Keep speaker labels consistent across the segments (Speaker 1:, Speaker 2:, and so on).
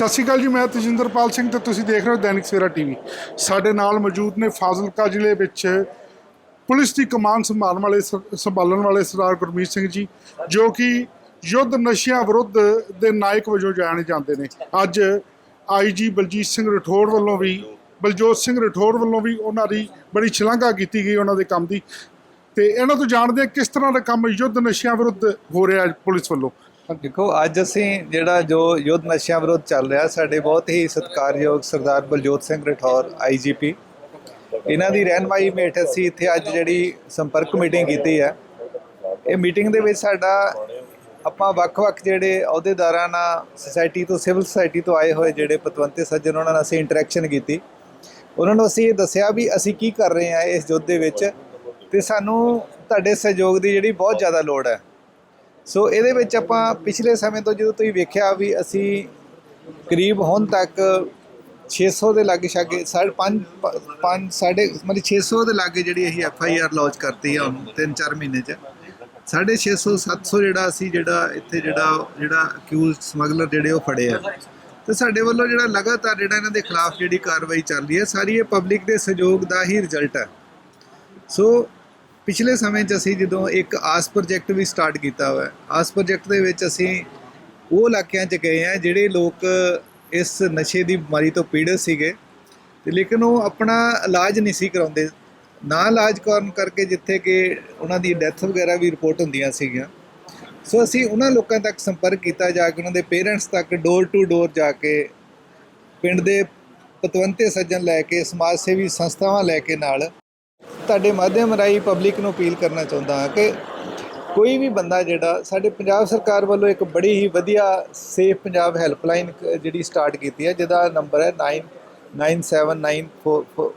Speaker 1: ਸਤਿ ਸ਼੍ਰੀ ਅਕਾਲ ਜੀ, ਮੈਂ ਤਜਿੰਦਰਪਾਲ ਸਿੰਘ ਤੇ ਤੁਸੀਂ ਦੇਖ ਰਹੇ ਹੋ ਦੈਨਿਕ ਸਵੇਰਾ ਟੀਵੀ। ਸਾਡੇ ਨਾਲ ਮੌਜੂਦ ਨੇ ਫਾਜ਼ਿਲਕਾ ਜ਼ਿਲ੍ਹੇ ਵਿੱਚ ਪੁਲਿਸ ਦੀ ਕਮਾਨ ਸੰਭਾਲਣ ਵਾਲੇ ਸ- ਸੰਭਾਲਣ ਵਾਲੇ ਸਰਦਾਰ ਗੁਰਮੀਤ ਸਿੰਘ ਜੀ, ਜੋ ਕਿ ਯੁੱਧ ਨਸ਼ਿਆਂ ਵਿਰੁੱਧ ਦੇ ਨਾਇਕ ਵਜੋਂ ਜਾਣੇ ਜਾਂਦੇ ਨੇ। ਅੱਜ ਆਈਜੀ ਬਲਜੀਤ ਸਿੰਘ ਰਠੋੜ ਵੱਲੋਂ ਵੀ, ਬਲਜੋਤ ਸਿੰਘ ਰਠੌੜ ਵੱਲੋਂ ਵੀ ਉਹਨਾਂ ਦੀ ਬੜੀ ਸ਼ਲਾਘਾ ਕੀਤੀ ਗਈ ਉਹਨਾਂ ਦੇ ਕੰਮ ਦੀ। ਤੇ ਇਹਨਾਂ ਤੋਂ ਜਾਣਦੇ ਹਾਂ ਕਿਸ ਤਰ੍ਹਾਂ ਦਾ ਕੰਮ ਯੁੱਧ ਨਸ਼ਿਆਂ ਵਿਰੁੱਧ ਹੋ ਰਿਹਾ ਪੁਲਿਸ ਵੱਲੋਂ।
Speaker 2: ਦੇਖੋ, ਅੱਜ ਅਸੀਂ ਜਿਹੜਾ ਜੋ ਯੁੱਧ ਨਸ਼ਿਆਂ ਵਿਰੁੱਧ ਚੱਲ ਰਿਹਾ, ਸਾਡੇ ਬਹੁਤ ਹੀ ਸਤਿਕਾਰਯੋਗ ਸਰਦਾਰ ਬਲਜੋਤ ਸਿੰਘ ਰਠੌਰ ਆਈਜੀਪੀ ਇਹਨਾਂ ਦੀ ਰਹਿਨਮਾਈ ਹੇਠ ਅਸੀਂ ਇੱਥੇ ਅੱਜ ਜਿਹੜੀ ਸੰਪਰਕ ਮੀਟਿੰਗ ਕੀਤੀ ਹੈ, ਇਹ ਮੀਟਿੰਗ ਦੇ ਵਿੱਚ ਸਾਡਾ ਆਪਾਂ ਵੱਖ-ਵੱਖ ਜਿਹੜੇ ਅਹੁਦੇਦਾਰਾਂ ਨਾਲ ਸੁਸਾਇਟੀ ਤੋਂ ਸਿਵਲ ਸੁਸਾਇਟੀ ਤੋਂ ਆਏ ਹੋਏ ਜਿਹੜੇ ਪਤਵੰਤੇ ਸੱਜਣ, ਉਹਨਾਂ ਨਾਲ ਅਸੀਂ ਇੰਟਰੈਕਸ਼ਨ ਕੀਤੀ। ਉਹਨਾਂ ਨੂੰ ਅਸੀਂ ਇਹ ਦੱਸਿਆ ਵੀ ਅਸੀਂ ਕੀ ਕਰ ਰਹੇ ਹਾਂ ਇਸ ਯੁੱਧ ਦੇ ਵਿੱਚ ਤੇ ਸਾਨੂੰ ਤੁਹਾਡੇ ਸਹਿਯੋਗ ਦੀ ਜਿਹੜੀ ਬਹੁਤ ਜ਼ਿਆਦਾ ਲੋੜ ਹੈ। ਸੋ ਇਹਦੇ ਵਿੱਚ ਆਪਾਂ ਪਿਛਲੇ ਸਮੇਂ ਤੋਂ ਜਦੋਂ ਤੁਸੀਂ ਵੇਖਿਆ ਵੀ ਅਸੀਂ ਕਰੀਬ ਹੁਣ ਤੱਕ 600 ਦੇ ਲਾਗੇ ਛਾਗੇ, ਸਾਢੇ ਪੰਜ ਪ- ਪੰਜ, ਸਾਢੇ, ਮਤਲਬ 600 ਦੇ ਲਾਗੇ ਜਿਹੜੀ ਅਸੀਂ ਐਫ ਆਈ ਆਰ ਲਾਂਚ ਕਰਤੀ ਆ ਹੁਣ 3-4 ਮਹੀਨੇ ਚ, ਸਾਢੇ 600 700 ਜਿਹੜਾ ਅਸੀਂ ਜਿਹੜਾ ਇੱਥੇ ਜਿਹੜਾ ਜਿਹੜਾ ਅਕਿਊਜ਼ ਸਮਗਲਰ ਜਿਹੜੇ ਉਹ ਫੜੇ ਆ। ਤੇ ਸਾਡੇ ਵੱਲੋਂ ਜਿਹੜਾ ਲਗਾਤਾਰ ਜਿਹੜਾ ਇਹਨਾਂ ਦੇ ਖਿਲਾਫ ਜਿਹੜੀ ਕਾਰਵਾਈ ਚੱਲ ਰਹੀ ਹੈ, ਸਾਰੀ ਇਹ ਪਬਲਿਕ ਦੇ ਸਹਿਯੋਗ ਦਾ ਹੀ ਰਿਜ਼ਲਟ ਹੈ। ਸੋ ਪਿਛਲੇ ਸਮੇਂ 'ਚ ਅਸੀਂ ਜਦੋਂ ਇੱਕ ਆਸ ਪ੍ਰੋਜੈਕਟ ਵੀ ਸਟਾਰਟ ਕੀਤਾ ਹੋਇਆ, ਆਸ ਪ੍ਰੋਜੈਕਟ ਦੇ ਵਿੱਚ ਅਸੀਂ ਉਹ ਇਲਾਕਿਆਂ 'ਚ ਗਏ ਆ ਜਿਹੜੇ ਲੋਕ ਇਸ ਨਸ਼ੇ ਦੀ ਬਿਮਾਰੀ ਤੋਂ ਪੀੜਤ ਸੀਗੇ। ਤੇ ਲੇਕਿਨ ਉਹ ਆਪਣਾ ਇਲਾਜ ਨਹੀਂ ਸੀ ਕਰਾਉਂਦੇ। ਨਾ ਇਲਾਜ ਕਰਨ ਕਰਕੇ ਜਿੱਥੇ ਕਿ ਉਹਨਾਂ ਦੀ ਡੈਥ ਵਗੈਰਾ ਵੀ ਰਿਪੋਰਟ ਹੁੰਦੀਆਂ ਸੀਗੀਆਂ। ਸੋ ਅਸੀਂ ਉਹਨਾਂ ਲੋਕਾਂ ਤੱਕ ਸੰਪਰਕ ਕੀਤਾ ਜਾ ਕੇ ਉਹਨਾਂ ਦੇ ਪੇਰੈਂਟਸ ਤੱਕ ਡੋਰ ਟੂ ਡੋਰ ਜਾ ਕੇ ਪਿੰਡ ਦੇ ਪਤਵੰਤੇ ਸੱਜਣ ਲੈ ਕੇ ਸਮਾਜ ਸੇਵੀ ਸੰਸਥਾਵਾਂ ਲੈ ਕੇ ਨਾਲ ਤੁਹਾਡੇ ਮਾਧਿਅਮ ਰਾਹੀਂ ਪਬਲਿਕ ਨੂੰ ਅਪੀਲ ਕਰਨਾ ਚਾਹੁੰਦਾ ਹਾਂ ਕਿ ਕੋਈ ਵੀ ਬੰਦਾ ਜਿਹੜਾ, ਸਾਡੇ ਪੰਜਾਬ ਸਰਕਾਰ ਵੱਲੋਂ ਇੱਕ ਬੜੀ ਹੀ ਵਧੀਆ ਸੇਫ ਪੰਜਾਬ ਹੈਲਪਲਾਈਨ ਜਿਹੜੀ ਸਟਾਰਟ ਕੀਤੀ ਹੈ, ਜਿਹਦਾ ਨੰਬਰ ਹੈ 997944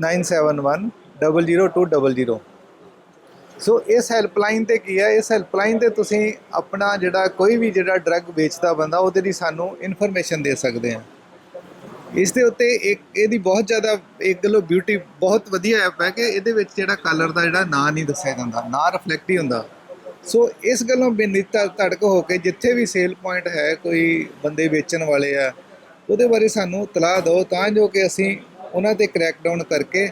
Speaker 2: 99497941000200 ਸੋ ਇਸ ਹੈਲਪਲਾਈਨ ਤੇ ਕੀ ਹੈ? ਇਸ ਹੈਲਪਲਾਈਨ ਤੇ ਤੁਸੀਂ ਆਪਣਾ ਜਿਹੜਾ ਕੋਈ ਵੀ ਜਿਹੜਾ ਡਰੱਗ ਵੇਚਦਾ ਬੰਦਾ, ਉਹਦੇ ਲਈ ਸਾਨੂੰ ਇਨਫੋਰਮੇਸ਼ਨ ਦੇ ਸਕਦੇ ਆ ਇਸ ਦੇ ਉੱਤੇ ਇੱਕ, ਇਹਦੀ ਬਹੁਤ ਜ਼ਿਆਦਾ ਇੱਕ ਗੱਲੋਂ ਬਿਊਟੀ ਬਹੁਤ ਵਧੀਆ ਐਪ ਹੈ ਕਿ ਇਹਦੇ ਵਿੱਚ ਜਿਹੜਾ ਕਲਰ ਦਾ ਜਿਹੜਾ ਨਾਂ ਨਹੀਂ ਦੱਸਿਆ ਜਾਂਦਾ, ਨਾਂ ਰਿਫਲੈਕਟ ਹੀ ਹੁੰਦਾ। ਸੋ ਇਸ ਗੱਲੋਂ ਬੇਨਿੱਤਾ ਧੜਕ ਹੋ ਕੇ ਜਿੱਥੇ ਵੀ ਸੇਲ ਪੁਆਇੰਟ ਹੈ, ਕੋਈ ਬੰਦੇ ਵੇਚਣ ਵਾਲੇ ਆ, ਉਹਦੇ ਬਾਰੇ ਸਾਨੂੰ ਤਲਾਹ ਦਿਓ, ਤਾਂ ਜੋ ਕਿ ਅਸੀਂ ਉਹਨਾਂ ਤੇ ਕ੍ਰੈਕ ਡਾਊਨ ਕਰਕੇ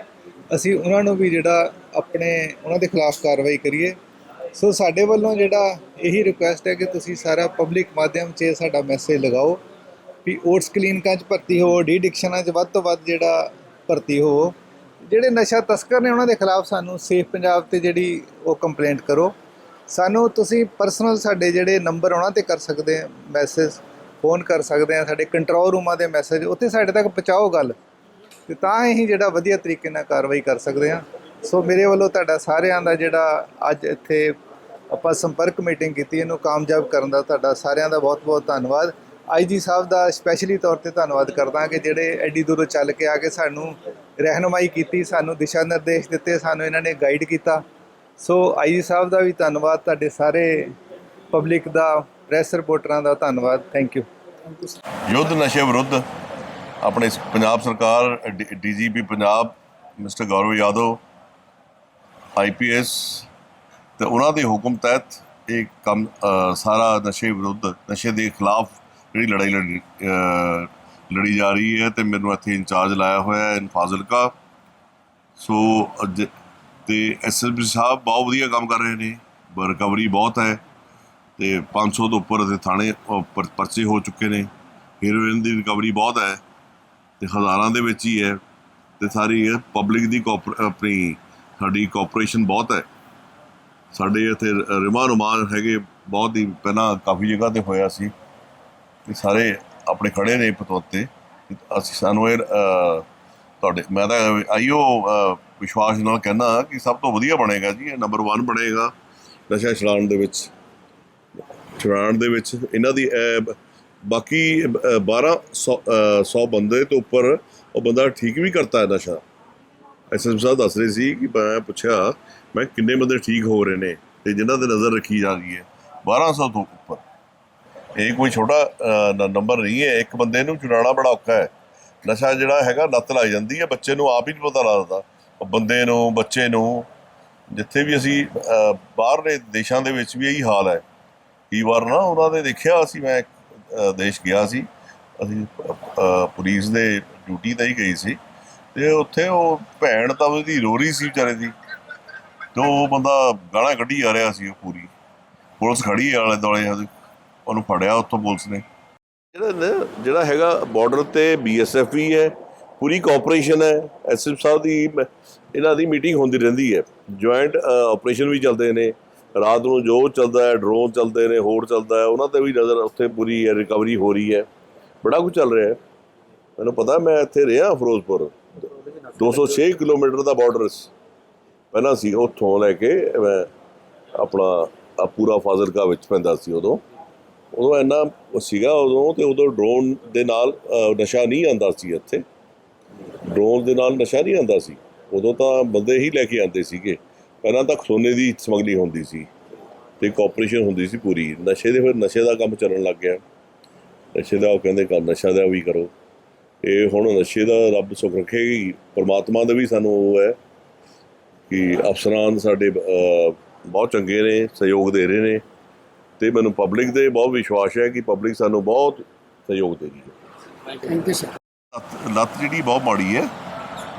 Speaker 2: ਅਸੀਂ ਉਹਨਾਂ ਨੂੰ ਵੀ ਜਿਹੜਾ ਆਪਣੇ, ਉਹਨਾਂ ਦੇ ਖਿਲਾਫ ਕਾਰਵਾਈ ਕਰੀਏ। ਸੋ ਸਾਡੇ ਵੱਲੋਂ ਜਿਹੜਾ ਇਹੀ ਰਿਕੁਐਸਟ ਹੈ ਕਿ ਤੁਸੀਂ ਸਾਰਾ ਪਬਲਿਕ ਮਾਧਿਅਮ 'ਚ ਸਾਡਾ ਮੈਸੇਜ ਲਗਾਓ। ਵੀ ਓਟਸ ਕਲੀਨਿਕਾਂ 'ਚ ਭਰਤੀ ਹੋ ਡੀ ਡਿਕਸ਼ਨਾਂ 'ਚ ਵੱਧ ਤੋਂ ਵੱਧ ਜਿਹੜਾ ਭਰਤੀ ਹੋ, ਜਿਹੜੇ ਨਸ਼ਾ ਤਸਕਰ ਨੇ ਉਹਨਾਂ ਦੇ ਖਿਲਾਫ ਸਾਨੂੰ ਸੇਫ ਪੰਜਾਬ ਤੇ ਜਿਹੜੀ ਉਹ ਕੰਪਲੇਂਟ ਕਰੋ। ਸਾਨੂੰ ਤੁਸੀਂ ਪਰਸਨਲ ਸਾਡੇ ਜਿਹੜੇ ਨੰਬਰ ਉਹਨਾਂ ਤੇ ਕਰ ਸਕਦੇ ਆ ਮੈਸੇਜ ਫੋਨ ਕਰ ਸਕਦੇ ਆ, ਸਾਡੇ ਕੰਟਰੋਲ ਰੂਮਾਂ ਦੇ ਮੈਸੇਜ ਉੱਥੇ ਸਾਡੇ ਤੱਕ ਪਹੁੰਚਾਓ ਗੱਲ। ਤੇ ਤਾਂ ਹੀ ਜਿਹੜਾ ਵਧੀਆ ਤਰੀਕੇ ਨਾਲ ਕਾਰਵਾਈ ਕਰ ਸਕਦੇ ਆ। ਸੋ ਮੇਰੇ ਵੱਲੋਂ ਤੁਹਾਡਾ ਸਾਰਿਆਂ ਦਾ ਜਿਹੜਾ ਅੱਜ ਇੱਥੇ ਆਪਾਂ ਸੰਪਰਕ ਮੀਟਿੰਗ ਕੀਤੀ, ਇਹਨੂੰ ਕਾਮਯਾਬ ਕਰਨ ਦਾ ਤੁਹਾਡਾ ਸਾਰਿਆਂ ਦਾ ਬਹੁਤ-ਬਹੁਤ ਧੰਨਵਾਦ। ਆਈਜੀ ਸਾਹਿਬ ਦਾ ਸਪੈਸ਼ਲੀ ਤੌਰ ਤੇ ਧੰਨਵਾਦ ਕਰਦਾ ਕਿ ਜਿਹੜੇ ਐਡੀ ਦੂਰੋਂ ਚੱਲ ਕੇ ਆ ਕੇ ਸਾਨੂੰ ਰਹਿਨਮਾਈ ਕੀਤੀ, ਸਾਨੂੰ ਦਿਸ਼ਾ ਨਿਰਦੇਸ਼ ਦਿੱਤੇ, ਸਾਨੂੰ ਇਹਨਾਂ ਨੇ ਗਾਈਡ ਕੀਤਾ। ਸੋ ਆਈ ਸਾਹਿਬ ਦਾ ਵੀ ਧੰਨਵਾਦ, ਤੁਹਾਡੇ ਸਾਰੇ ਪਬਲਿਕ ਦਾ ਪ੍ਰੈਸ ਰਿਪੋਰਟਰਾਂ ਦਾ ਧੰਨਵਾਦ। ਥੈਂਕ ਯੂ
Speaker 3: ਯੁੱਧ ਨਸ਼ੇ ਵਿਰੁੱਧ ਆਪਣੇ ਪੰਜਾਬ ਸਰਕਾਰ DGP Punjab, mister Gaurav Yadav IPS ਤੇ ਉਹਨਾਂ ਦੇ ਹੁਕਮ ਤਹਿਤ ਇਹ ਕੰਮ ਸਾਰਾ ਨਸ਼ੇ ਵਿਰੁੱਧ, ਨਸ਼ੇ ਦੇ ਖਿਲਾਫ ਜਿਹੜੀ ਲੜਾਈ ਲੜੀ ਲੜੀ ਜਾ ਰਹੀ ਹੈ ਤੇ ਮੈਨੂੰ ਇੱਥੇ ਇੰਚਾਰਜ ਲਾਇਆ ਹੋਇਆ ਹੈ ਇਨ ਫਾਜ਼ਿਲਕਾ। ਸੋ ਅੱਜ ਤੇ ਐਸਐਸਪੀ ਸਾਹਿਬ ਬਹੁਤ ਵਧੀਆ ਕੰਮ ਕਰ ਰਹੇ ਨੇ, ਰਿਕਵਰੀ ਬਹੁਤ ਹੈ ਤੇ 500 ਤੋਂ ਉੱਪਰ ਦੇ ਥਾਣੇ ਪਰਚੇ ਹੋ ਚੁੱਕੇ ਨੇ। ਹੀਰੋਇਨ ਦੀ ਰਿਕਵਰੀ ਬਹੁਤ ਹੈ ਤੇ ਹਜ਼ਾਰਾਂ ਦੇ ਵਿੱਚ ਹੀ ਹੈ ਤੇ ਸਾਰੀ ਪਬਲਿਕ ਦੀ ਕੋਆਪਰ- ਆਪਣੀ ਸਾਡੀ ਕੋਆਪਰੇਸ਼ਨ ਬਹੁਤ ਹੈ। ਸਾਡੇ ਇੱਥੇ ਰਿਮਾਂ ਰੁਮਾਨ ਹੈਗੇ, ਬਹੁਤ ਹੀ ਪਹਿਲਾਂ ਕਾਫੀ ਜਗ੍ਹਾ ਤੇ ਹੋਇਆ ਸੀ। ਤੇ ਸਾਰੇ ਆਪਣੇ ਖੜੇ ਨੇ ਪਤੋਤੇ ਅਸੀਂ ਸਾਨੂੰ ਇਹ ਤੁਹਾਡੇ ਮੈਂ ਤਾਂ ਆਈਓ ਵਿਸ਼ਵਾਸ ਨਾਲ ਕਹਿੰਦਾ ਕਿ ਸਭ ਤੋਂ ਵਧੀਆ ਬਣੇਗਾ ਜੀ ਇਹ ਨੰਬਰ 1 ਬਣੇਗਾ ਨਸ਼ਾ ਛੁਡਾਉਣ ਦੇ ਵਿੱਚ। ਛੁਡਾਉਣ ਦੇ ਵਿੱਚ ਇਹਨਾਂ ਦੀ ਅਹ, ਬ- ਬਾਕੀ 1200 100 ਬੰਦੇ ਤੋਂ ਉੱਪਰ ਉਹ ਬੰਦਾ ਠੀਕ ਵੀ ਕਰਤਾ ਹੈ ਨਸ਼ਾ। ਐਸਐਸ ਸਾਹਿਬ ਦੱਸ ਰਹੇ ਸੀ ਕਿ ਮੈਂ ਪੁੱਛਿਆ ਮੈਂ ਕਿੰਨੇ ਬੰਦੇ ਠੀਕ ਹੋ ਰਹੇ ਨੇ ਤੇ ਜਿਨ੍ਹਾਂ ਤੇ ਨਜ਼ਰ ਰੱਖੀ ਜਾ ਰਹੀ ਹੈ। 1200 ਤੋਂ ਇਹ ਕੋਈ ਛੋਟਾ ਨੰਬਰ ਨਹੀਂ ਹੈ। ਇੱਕ ਬੰਦੇ ਨੂੰ ਛੁਡਾਉਣਾ ਬੜਾ ਔਖਾ ਹੈ। ਨਸ਼ਾ ਜਿਹੜਾ ਹੈਗਾ ਲੱਤ ਲੱਗ ਜਾਂਦੀ ਹੈ। ਬੱਚੇ ਨੂੰ ਆਪ ਹੀ ਨਹੀਂ ਪਤਾ ਲੱਗਦਾ। ਬੰਦੇ ਨੂੰ, ਬੱਚੇ ਨੂੰ, ਜਿੱਥੇ ਵੀ ਅਸੀਂ ਬਾਹਰਲੇ ਦੇਸ਼ਾਂ ਦੇ ਵਿੱਚ ਵੀ ਇਹੀ ਹਾਲ ਹੈ। ਕਈ ਵਾਰ ਨਾ ਉਹਨਾਂ ਦੇ ਦੇਖਿਆ ਅਸੀਂ, ਮੈਂ ਦੇਸ਼ ਗਿਆ ਸੀ। ਅਸੀਂ ਪੁਲਿਸ ਦੇ ਡਿਊਟੀ ਤੇ ਹੀ ਗਈ ਸੀ। ਤੇ ਉੱਥੇ ਉਹ ਭੈਣ ਤਾਂ ਉਹਦੀ ਰੋ ਰਹੀ ਸੀ ਵਿਚਾਰੇ ਦੀ। ਤੇ ਉਹ ਬੰਦਾ ਗਾਣਾ ਕੱਢੀ ਆ ਰਿਹਾ ਸੀ ਉਹ ਪੂਰੀ। ਪੁਲਿਸ ਖੜੀ ਆਲੇ ਦੁਆਲੇ ਉਹਦੇ ਉਹਨੂੰ ਫੜਿਆ ਉੱਥੋਂ ਪੁਲਿਸ ਨੇ। ਜਿਹੜਾ ਨਾ ਜਿਹੜਾ ਹੈਗਾ ਬਾਰਡਰ ਤੇ ਬੀਐਸਐਫ ਵੀ ਹੈ, ਪੂਰੀ ਕੋਆਪਰੇਸ਼ਨ ਹੈ। ਐਸਐਫ ਸਾਹਿਬ ਦੀ ਮ- ਇਹਨਾਂ ਦੀ ਮੀਟਿੰਗ ਹੁੰਦੀ ਰਹਿੰਦੀ ਹੈ। ਜੁਆਇੰਟ ਆਪਰੇਸ਼ਨ ਵੀ ਚੱਲਦੇ ਨੇ। ਰਾਤ ਨੂੰ ਜੋ ਚੱਲਦਾ ਹੈ ਡਰੋਨ ਚੱਲਦੇ ਨੇ, ਹੋਰ ਚੱਲਦਾ ਹੈ, ਉਹਨਾਂ ਤੇ ਵੀ ਨਜ਼ਰ ਉੱਥੇ ਪੂਰੀ ਰਿਕਵਰੀ ਹੋ ਰਹੀ ਹੈ। ਬੜਾ ਕੁਝ ਚੱਲ ਰਿਹਾ ਹੈ। ਮੈਨੂੰ ਪਤਾ ਮੈਂ ਇੱਥੇ ਰਿਹਾ ਫਿਰੋਜ਼ਪੁਰ। 206 ਕਿਲੋਮੀਟਰ ਦਾ ਬਾਰਡਰ ਪਹਿਲਾਂ ਸੀ ਉੱਥੋਂ ਲੈ ਕੇ, ਮੈਂ ਆਪਣਾ ਪੂਰਾ ਫਾਜ਼ਿਲਕਾ ਵਿੱਚ ਪੈਂਦਾ ਸੀ ਉਦੋਂ। ਉਦੋਂ ਇੰਨਾ ਸੀਗਾ, ਉਦੋਂ ਤੇ ਉਦੋਂ ਡਰੋਨ ਦੇ ਨਾਲ ਨਸ਼ਾ ਨਹੀਂ ਆਂਦਾ ਸੀ ਇੱਥੇ। ਡਰੋਨ ਦੇ ਨਾਲ ਨਸ਼ਾ ਨਹੀਂ ਆਂਦਾ ਸੀ। ਉਦੋਂ ਤਾਂ ਬੰਦੇ ਹੀ ਲੈ ਕੇ ਆਂਦੇ ਸੀਗੇ। ਪਹਿਲਾਂ ਤਾਂ ਸੋਨੇ ਦੀ ਸਮਗਲਿੰਗ ਹੁੰਦੀ ਸੀ ਤੇ ਕੋਆਪਰੇਸ਼ਨ ਹੁੰਦੀ ਸੀ ਪੂਰੀ। ਨਸ਼ੇ ਦੇ ਫਿਰ ਨਸ਼ੇ ਦਾ ਕੰਮ ਚੱਲਣ ਲੱਗ ਗਿਆ। ਨਸ਼ੇ ਦਾ ਉਹ ਕਹਿੰਦੇ ਕੰਮ ਨਸ਼ਾ ਦਾ ਵੀ ਕਰੋ। ਇਹ ਹੁਣ ਨਸ਼ੇ ਦਾ ਰੱਬ ਸੁੱਖ ਰੱਖੇਗੀ ਪਰਮਾਤਮਾ ਦਾ ਵੀ ਸਾਨੂੰ ਉਹ ਹੈ ਕਿ ਅਫਸਰਾਂ ਸਾਡੇ ਬਹੁਤ ਚੰਗੇ ਨੇ, ਸਹਿਯੋਗ ਦੇ ਰਹੇ ਨੇ। ਤੇ ਮੈਨੂੰ ਪਬਲਿਕ ਤੇ ਬਹੁਤ ਵਿਸ਼ਵਾਸ ਹੈ ਕਿ ਪਬਲਿਕ ਸਾਨੂੰ ਬਹੁਤ ਸਹਿਯੋਗ ਦੇਗੀ। ਲੱਤ- ਲੱਤ ਜਿਹੜੀ ਬਹੁਤ ਮਾੜੀ ਹੈ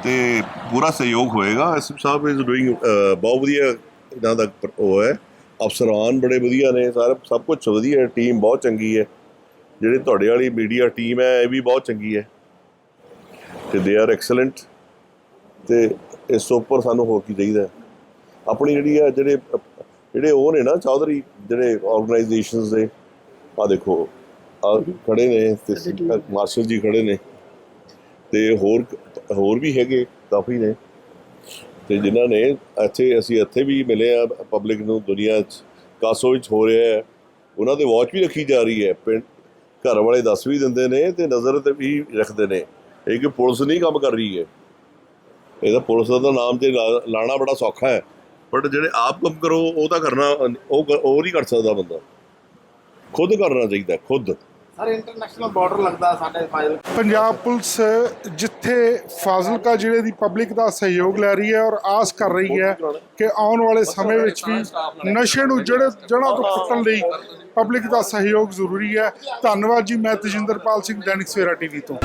Speaker 3: ਤੇ ਪੂਰਾ ਸਹਿਯੋਗ ਹੋਏਗਾ। ਐਸਐਮ ਸਾਹਿਬ ਇਜ਼ ਡੂਇੰਗ ਬਹੁਤ ਵਧੀਆ ਇਹਨਾਂ ਦਾ ਉਹ ਹੈ। ਅਫਸਰਾਨ ਬੜੇ ਵਧੀਆ ਨੇ ਸਾਰੇ ਸਭ ਕੁਝ ਵਧੀਆ ਟੀਮ ਬਹੁਤ ਚੰਗੀ ਹੈ। ਜਿਹੜੇ ਤੁਹਾਡੇ ਵਾਲੀ ਮੀਡੀਆ ਟੀਮ ਹੈ ਇਹ ਵੀ ਬਹੁਤ ਚੰਗੀ ਹੈ। ਤੇ ਦੇ ਆਰ ਐਕਸਲੈਂਟ ਤੇ ਇਸ ਤੋਂ ਉੱਪਰ ਸਾਨੂੰ ਹੋਰ ਕੀ ਚਾਹੀਦਾ ਹੈ? ਆਪਣੀ ਜਿਹੜੀ ਆ ਜਿਹੜੇ ਜਿਹੜੇ ਉਹ ਨੇ ਨਾ ਚੌਧਰੀ ਜਿਹੜੇ ਆਰਗੇਨਾਈਜੇਸ਼ਨਸ ਦੇ ਆ ਦੇਖੋ ਆ ਖੜੇ ਨੇ ਤੇ ਮਾਰਸ਼ਲ ਜੀ ਖੜੇ ਨੇ ਤੇ ਹੋਰ ਹੋਰ ਵੀ ਹੈਗੇ ਕਾਫੀ ਨੇ ਤੇ ਜਿਨ੍ਹਾਂ ਨੇ ਇੱਥੇ ਅਸੀਂ ਇੱਥੇ ਵੀ ਮਿਲੇ ਆ ਪਬਲਿਕ ਨੂੰ ਦੁਨੀਆ 'ਚ ਕਾਸੋ ਵਿੱਚ ਹੋ ਰਿਹਾ ਹੈ। ਉਹਨਾਂ ਦੇ ਵਾਚ ਵੀ ਰੱਖੀ ਜਾ ਰਹੀ ਹੈ ਪਿੰਡ ਘਰ ਵਾਲੇ ਦੱਸ ਵੀ ਦਿੰਦੇ ਨੇ ਤੇ ਨਜ਼ਰ ਤੇ ਵੀ ਰੱਖਦੇ ਨੇ। ਇਹ ਕਿ ਪੁਲਿਸ ਨਹੀਂ ਕੰਮ ਕਰ ਰਹੀ ਹੈ। ਇਹਦਾ ਪੁਲਿਸ ਦਾ ਤਾਂ ਨਾਮ ਤੇ ਲਾਣਾ ਬੜਾ ਸੌਖਾ ਹੈ। ਬਟ ਜਿਹੜੇ ਆਪ ਕੰਮ ਕਰੋ ਉਹ ਤਾਂ ਕਰਨਾ ਉਹ ਉਹ ਨਹੀਂ ਕਰ ਸਕਦਾ ਬੰਦਾ। ਖੁਦ ਕਰਨਾ ਚਾਹੀਦਾ ਖੁਦ।
Speaker 4: ਸਰ ਇੰਟਰਨੈਸ਼ਨਲ ਬਾਰਡਰ ਲੱਗਦਾ ਸਾਡੇ ਫਾਈਲ
Speaker 1: ਪੰਜਾਬ ਪੁਲਿਸ ਜਿੱਥੇ ਫਾਜ਼ਿਲਕਾ ਜ਼ਿਲ੍ਹੇ ਦੀ ਪਬਲਿਕ ਦਾ ਸਹਿਯੋਗ ਲੈ ਰਹੀ ਹੈ ਔਰ ਆਸ ਕਰ ਰਹੀ ਹੈ ਕਿ ਆਉਣ ਵਾਲੇ ਸਮੇਂ ਵਿੱਚ ਵੀ ਨਸ਼ੇ ਨੂੰ ਜਿਹੜੇ ਜੜ੍ਹਾਂ ਤੋਂ ਪੁੱਟਣ ਲਈ ਪਬਲਿਕ ਦਾ ਸਹਿਯੋਗ ਜ਼ਰੂਰੀ ਹੈ। ਧੰਨਵਾਦ ਜੀ ਮੈਂ ਤਜਿੰਦਰਪਾਲ ਸਿੰਘ ਦੈਨਿਕ ਸਵੇਰਾ ਟੀਵੀ ਤੋਂ।